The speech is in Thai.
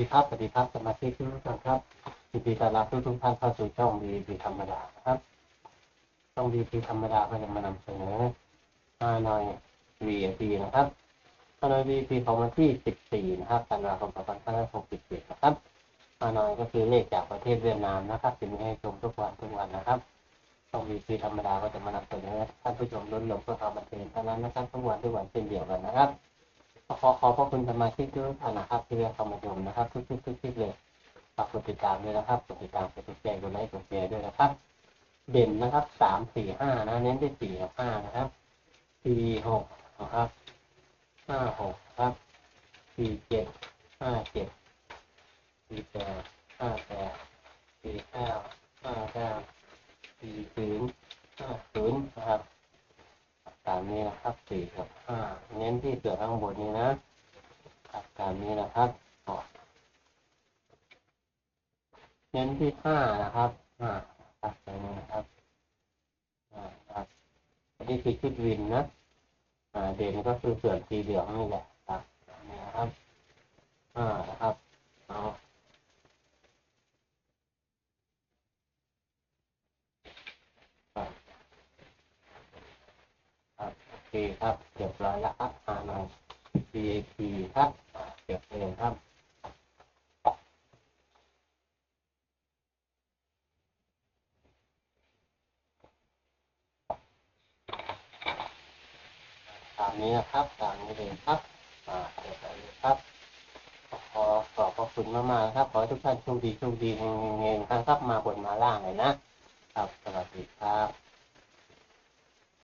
ดีครับสวัสดีครับสมาชิกทุกท่านครับยินดีต้อนรับทุกทุกท่านเข้าสู่ช่องดีพีธรรมดานะครับช่องดีพีธรรมดาก็จะมานำเสนอฮานอย VIP นะครับฮานอย VIP ของวันที่14นะครับธันวาคม2567นะครับฮานอยก็คือเลขจากประเทศเวียดนามนะครับจะมีให้ชมทุกวันทุกวันนะครับช่อง VIP ธรรมดาก็จะมานำเสนอท่านผู้ชมล้นหลงเพื่อความบันเทิงเท่านั้นนะครับทุกวันทุกวันเช่นเดียวกันนะครับ ขอขอบพระคุณสมาชิกทุกท่านนะครับ ที่ได้เข้ามาชมนะครับ ทุกๆทุกๆคลิปเลยฝากกดติดตามด้วยนะครับกดติดตามกดติดใจกดไลค์กดแชร์ด้วยนะครับ เด่นนะครับสามสี่ห้านะ เน้นที่สี่กับห้านะครับสี่หกนะครับห้าหกครับสี่เจ็ดห้าเจ็ดสี่แปดห้าแปดสี่เก้าห้าเก้าสี่ศูนย์ห้าศูนย์นะครับ ตามนี้นะครับสี่กับห้าเน้นที่เสือข้างบนนี้นะครับตามนี้นะครับอ๋อเน้นที่ห้านะครับห้าครับตรงนี้นะครับอ่าครับอันนี้คือชุดวินนะอ่าเด่นก็คือเสือสีเหลืองนี่แหละครับตามนี้นะครับอ่านะครับเอาครับ ครับโอ เคครับเรียบร้อยแล้วครับหาหน่อย VAT ครับเก็บเลยครับตามนี้นะครับตามนี้เลยครับอ่าเก็บไปเลยครับ ขอขอบพระคุณมากๆครับ ขอให้ทุกท่านโชคดีโชคดีเฮงๆครับมาบนมาล่างเลยนะครับ สวัสดีครับ